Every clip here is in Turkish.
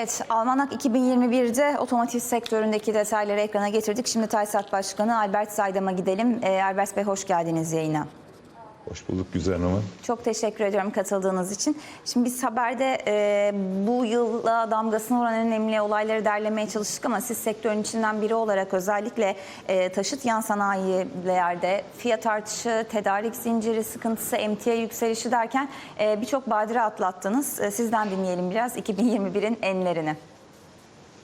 Evet, Almanak 2021'de otomotiv sektöründeki detayları ekrana getirdik. Şimdi TAYSAT Başkanı Albert Saydam'a gidelim. Ee, Albert Bey hoş geldiniz yayına. Hoş bulduk Güzel Hanım. Çok teşekkür ediyorum katıldığınız için. Şimdi biz haberde e, bu yıla damgasını vuran önemli olayları derlemeye çalıştık ama siz sektörün içinden biri olarak özellikle e, taşıt yan sanayilerde fiyat artışı, tedarik zinciri sıkıntısı, emtia yükselişi derken e, birçok badire atlattınız. E, sizden dinleyelim biraz 2021'in enlerini.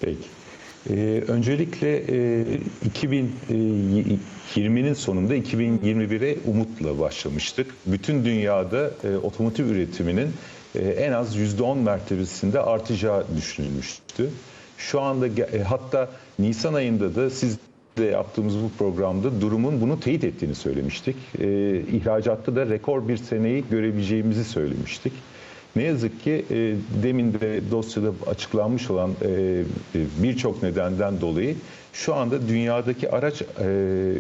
Peki. Ee, öncelikle e, 2020'nin sonunda 2021'e umutla başlamıştık. Bütün dünyada e, otomotiv üretiminin e, en az %10 mertebesinde artacağı düşünülmüştü. Şu anda e, hatta Nisan ayında da siz de yaptığımız bu programda durumun bunu teyit ettiğini söylemiştik. E, ihracatta da rekor bir seneyi görebileceğimizi söylemiştik. Ne yazık ki e, demin de dosyada açıklanmış olan e, e, birçok nedenden dolayı şu anda dünyadaki araç e,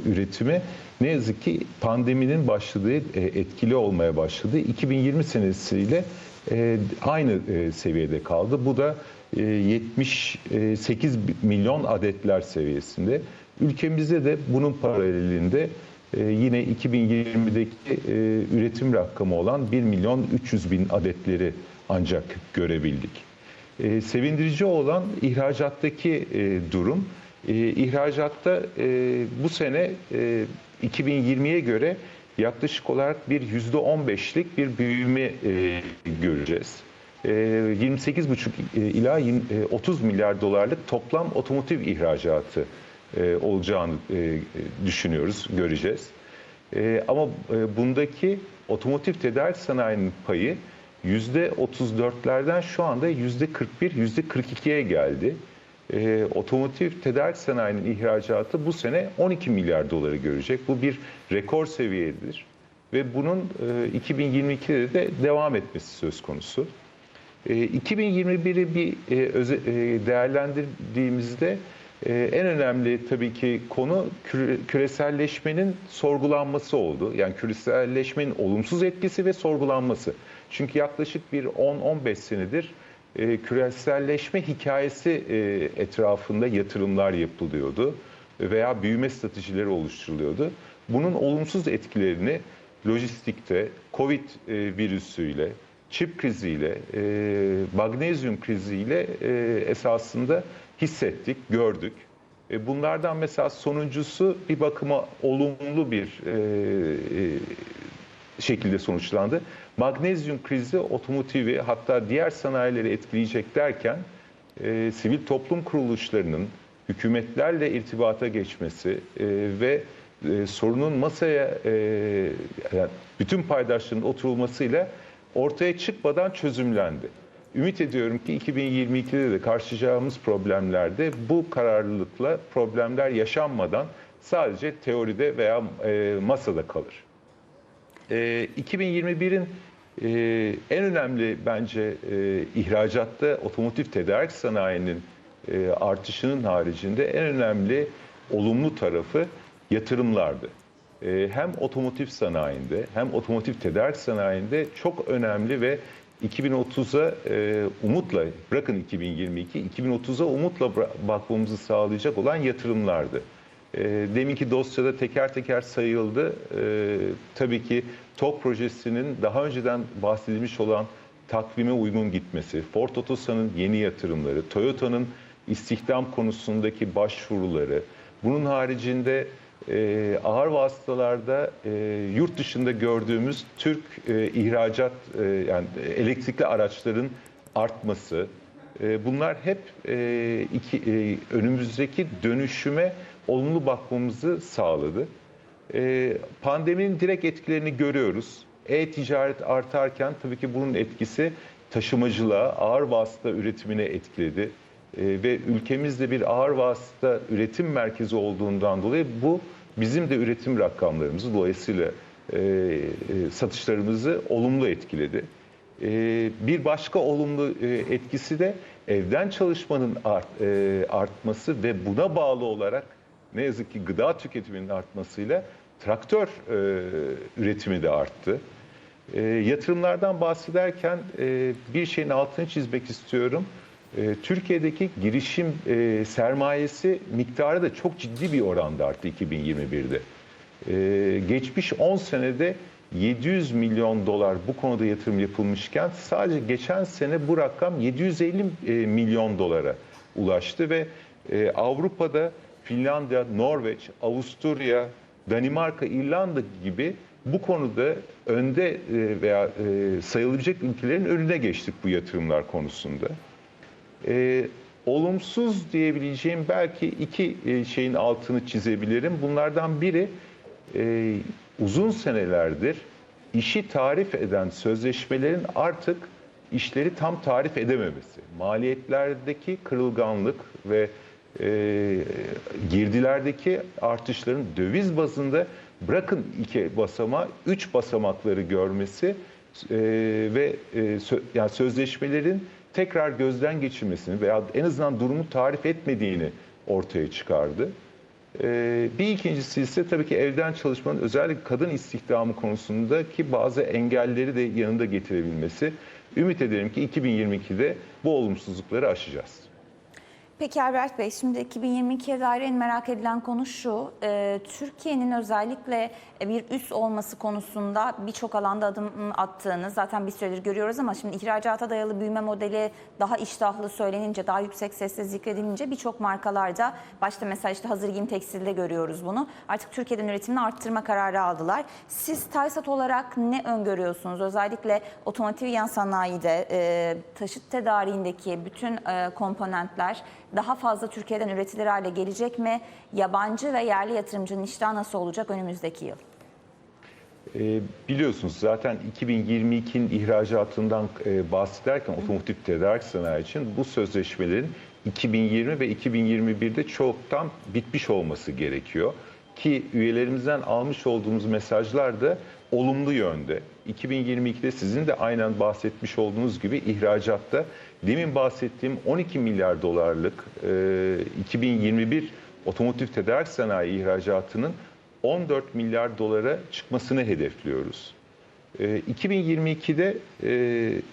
üretimi ne yazık ki pandeminin başladığı e, etkili olmaya başladı. 2020 senesiyle e, aynı e, seviyede kaldı. Bu da e, 78 milyon adetler seviyesinde. Ülkemizde de bunun paralelinde ee, yine 2020'deki e, üretim rakamı olan 1 milyon 300 bin adetleri ancak görebildik. Ee, sevindirici olan ihracattaki e, durum. Ee, ihracatta e, bu sene e, 2020'ye göre yaklaşık olarak bir %15'lik bir büyüme e, göreceğiz. E, 28,5 ila 30 milyar dolarlık toplam otomotiv ihracatı e, olacağını e, düşünüyoruz, göreceğiz. E, ama bundaki otomotiv tedarik sanayinin payı yüzde 34'lerden şu anda yüzde 41, yüzde 42'ye geldi. Otomotiv tedarik sanayinin ihracatı bu sene 12 milyar doları görecek. Bu bir rekor seviyedir ve bunun e, 2022'de de devam etmesi söz konusu. E, 2021'i bir değerlendirdiğimizde ee, en önemli tabii ki konu küre- küreselleşmenin sorgulanması oldu. Yani küreselleşmenin olumsuz etkisi ve sorgulanması. Çünkü yaklaşık bir 10-15 senedir e, küreselleşme hikayesi e, etrafında yatırımlar yapılıyordu veya büyüme stratejileri oluşturuluyordu. Bunun olumsuz etkilerini lojistikte, Covid e, virüsüyle, çip kriziyle, e, magnezyum kriziyle esasında hissettik, gördük. E, bunlardan mesela sonuncusu bir bakıma olumlu bir e, e, şekilde sonuçlandı. Magnezyum krizi otomotivi hatta diğer sanayileri etkileyecek derken sivil toplum kuruluşlarının hükümetlerle irtibata geçmesi ve sorunun masaya bütün paydaşların oturulmasıyla ortaya çıkmadan çözümlendi. Ümit ediyorum ki 2022'de de karşılayacağımız problemlerde bu kararlılıkla problemler yaşanmadan sadece teoride veya e, masada kalır. E, 2021'in e, en önemli bence e, ihracatta otomotiv tedarik sanayinin e, artışının haricinde en önemli olumlu tarafı yatırımlardı. E, hem otomotiv sanayinde hem otomotiv tedarik sanayinde çok önemli ve 2030'a e, umutla, bırakın 2022, 2030'a umutla bakmamızı sağlayacak olan yatırımlardı. E, deminki dosyada teker teker sayıldı. E, tabii ki TOK projesinin daha önceden bahsedilmiş olan takvime uygun gitmesi, Ford Otosan'ın yeni yatırımları, Toyota'nın istihdam konusundaki başvuruları, bunun haricinde e, ağır vasıtalarda e, yurt dışında gördüğümüz Türk e, ihracat e, yani elektrikli araçların artması e, bunlar hep e, iki, e, önümüzdeki dönüşüme olumlu bakmamızı sağladı. E, pandeminin direkt etkilerini görüyoruz. E-ticaret artarken tabii ki bunun etkisi taşımacılığa, ağır vasıta üretimine etkiledi. E, ve ülkemizde bir ağır vasıta üretim merkezi olduğundan dolayı bu bizim de üretim rakamlarımızı dolayısıyla e, e, satışlarımızı olumlu etkiledi. E, bir başka olumlu e, etkisi de evden çalışmanın art, e, artması ve buna bağlı olarak ne yazık ki gıda tüketiminin artmasıyla traktör e, üretimi de arttı. E, yatırımlardan bahsederken e, bir şeyin altını çizmek istiyorum. E, Türkiye'deki girişim e, sermayesi miktarı da çok ciddi bir oranda arttı 2021'de. E, geçmiş 10 senede 700 milyon dolar bu konuda yatırım yapılmışken sadece geçen sene bu rakam 750 e, milyon dolara ulaştı ve e, Avrupa'da Finlandiya, Norveç, Avusturya, Danimarka, İrlanda gibi bu konuda önde veya sayılabilecek ülkelerin önüne geçtik bu yatırımlar konusunda. E, olumsuz diyebileceğim belki iki e, şeyin altını çizebilirim. Bunlardan biri e, uzun senelerdir işi tarif eden sözleşmelerin artık işleri tam tarif edememesi. Maliyetlerdeki kırılganlık ve e, girdilerdeki artışların döviz bazında bırakın iki basama, üç basamakları görmesi e, ve e, sö- yani sözleşmelerin tekrar gözden geçirmesini veya en azından durumu tarif etmediğini ortaya çıkardı. Ee, bir ikincisi ise tabii ki evden çalışmanın özellikle kadın istihdamı konusundaki bazı engelleri de yanında getirebilmesi. Ümit ederim ki 2022'de bu olumsuzlukları aşacağız. Peki Albert Bey, şimdi 2022'ye dair en merak edilen konu şu. e, Türkiye'nin özellikle bir üs olması konusunda birçok alanda adım attığını zaten bir süredir görüyoruz ama şimdi ihracata dayalı büyüme modeli daha iştahlı söylenince, daha yüksek sesle zikredilince birçok markalarda, başta mesela işte hazır giyim tekstilde görüyoruz bunu. Artık Türkiye'den üretimini arttırma kararı aldılar. Siz Taysat olarak ne öngörüyorsunuz? Özellikle otomotiv yan sanayide, e, taşıt tedariğindeki bütün e, komponentler daha fazla Türkiye'den üretilir hale gelecek mi? Yabancı ve yerli yatırımcının iştahı nasıl olacak önümüzdeki yıl? Ee, biliyorsunuz zaten 2022'nin ihracatından e, bahsederken otomotiv tedarik sanayi için bu sözleşmelerin 2020 ve 2021'de çoktan bitmiş olması gerekiyor. Ki üyelerimizden almış olduğumuz mesajlar da olumlu yönde. 2022'de sizin de aynen bahsetmiş olduğunuz gibi ihracatta demin bahsettiğim 12 milyar dolarlık e, 2021 otomotiv tedarik sanayi ihracatının 14 milyar dolara çıkmasını hedefliyoruz. E, 2022'de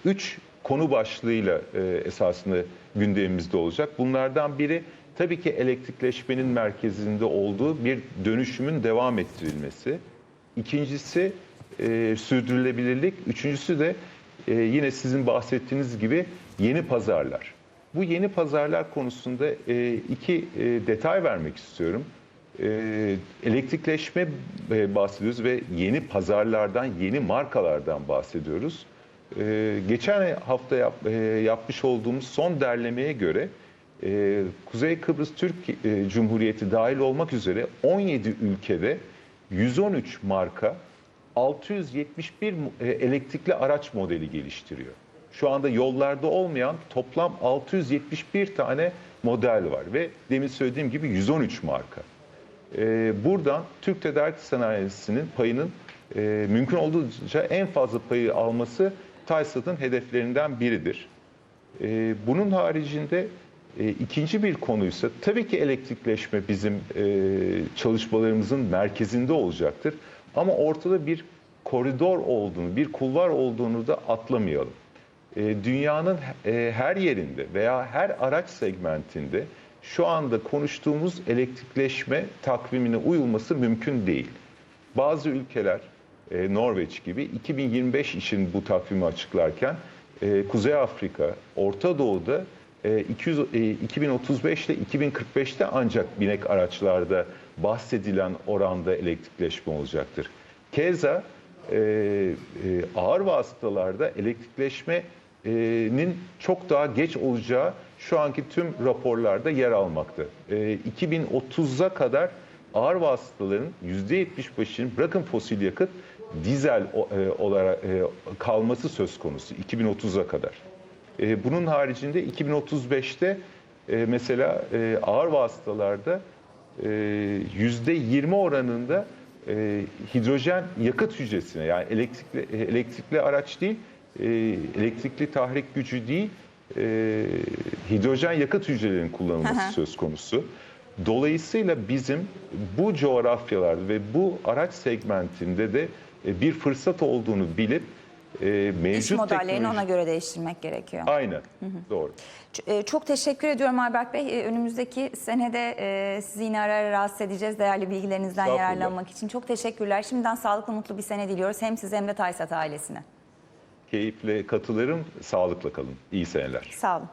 3 konu başlığıyla e, esasında gündemimizde olacak. Bunlardan biri tabii ki elektrikleşmenin merkezinde olduğu bir dönüşümün devam ettirilmesi. İkincisi e, sürdürülebilirlik. Üçüncüsü de e, yine sizin bahsettiğiniz gibi yeni pazarlar. Bu yeni pazarlar konusunda e, iki e, detay vermek istiyorum. E, elektrikleşme e, bahsediyoruz ve yeni pazarlardan, yeni markalardan bahsediyoruz. E, geçen hafta yap, e, yapmış olduğumuz son derlemeye göre e, Kuzey Kıbrıs Türk e, Cumhuriyeti dahil olmak üzere 17 ülkede 113 marka 671 mu- e, elektrikli araç modeli geliştiriyor. Şu anda yollarda olmayan toplam 671 tane model var ve demin söylediğim gibi 113 marka. Ee, buradan Türk tedarik sanayisinin payının e, mümkün olduğunca en fazla payı alması TAYSAT'ın hedeflerinden biridir. Bunun haricinde e, ikinci bir konuysa tabii ki elektrikleşme bizim e, çalışmalarımızın merkezinde olacaktır. Ama ortada bir koridor olduğunu, bir kulvar olduğunu da atlamayalım. E, dünyanın e, her yerinde veya her araç segmentinde şu anda konuştuğumuz elektrikleşme takvimine uyulması mümkün değil. Bazı ülkeler e, Norveç gibi 2025 için bu takvimi açıklarken e, Kuzey Afrika, Orta Doğu'da 200, e, 2035 ile 2045'te ancak binek araçlarda bahsedilen oranda elektrikleşme olacaktır. Keza e, e, ağır vasıtalarda elektrikleşmenin çok daha geç olacağı şu anki tüm raporlarda yer almakta. E, 2030'a kadar ağır vasıtaların %75'inin bırakın fosil yakıt dizel e, olarak e, kalması söz konusu 2030'a kadar. E, bunun haricinde 2035'te e, mesela e, ağır vasıtalarda e, %20 oranında e, hidrojen yakıt hücresine yani elektrikli, elektrikli araç değil, e, elektrikli tahrik gücü değil, e, hidrojen yakıt hücrelerinin kullanılması söz konusu. Dolayısıyla bizim bu coğrafyalarda ve bu araç segmentinde de bir fırsat olduğunu bilip e, İş mevcut modellerini teknoloji... ona göre değiştirmek gerekiyor. Aynen, doğru. Ç- e, Çok teşekkür ediyorum Ayberk Bey. E, Önümüzdeki senede e, sizi yine ara ara rahatsız edeceğiz değerli bilgilerinizden yararlanmak için. Çok teşekkürler. Şimdiden sağlıklı mutlu bir sene diliyoruz. Hem size hem de Taysat ailesine. Keyifle katılırım, sağlıkla kalın. İyi seneler. Sağ olun.